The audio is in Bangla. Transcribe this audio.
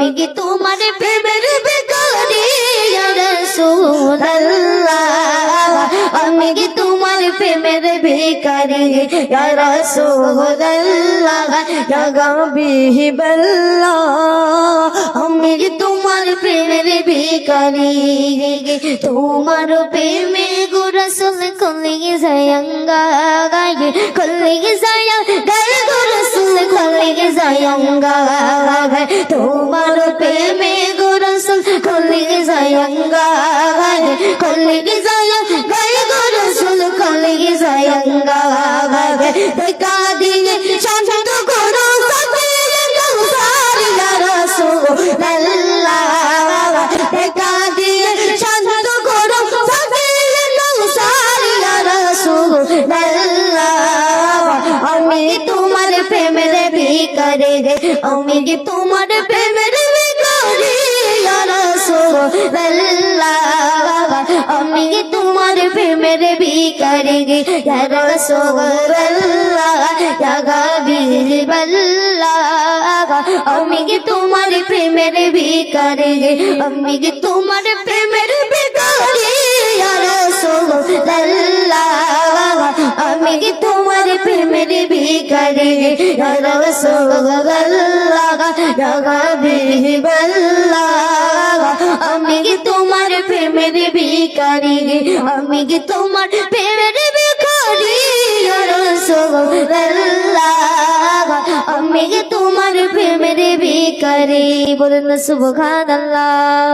মেঘে তোমার প্রেমের বেকারে রসুল মেঘে তোমার প্রেমের বেকারে রসুল বিহিবল্লা মেঘে তোমার প্রেমের বেকারে তোমার প্রেমে গো রসুল কলিগে জয়ঙ্গা গায়ে কলিগে জয়ঙ্গা কলি যায়ঙ্গা গায়ে তোমার প্রেমে গো রাসূল কলি যায়ঙ্গা গায়ে কলি যায়া গায়ে কলি যায়ঙ্গা দেখা দিয়ে শান্ত প্রেমের ভিকারে আমি কি তোমার প্রেমের রাসূলুল্লাহ আমি কি তোমার প্রেমের ভিকারে ইয়া রাসূলুল্লাহ ইয়া হাবিবাল্লাহ আমি কি তোমার প্রেমের ভিকারে আমি কি তোমার প্রেমের ভিকারে ইয়া রাসূলুল্লাহ ইয়া হাবিবাল্লাহ আমি কি তোমার প্রেমের ভিকারি আমি কি তোমার প্রেমের ভিকারি ইয়া রাসূলুল্লাহ আমি কি তোমার প্রেমের ভিকারি বলুন সুবহানাল্লাহ।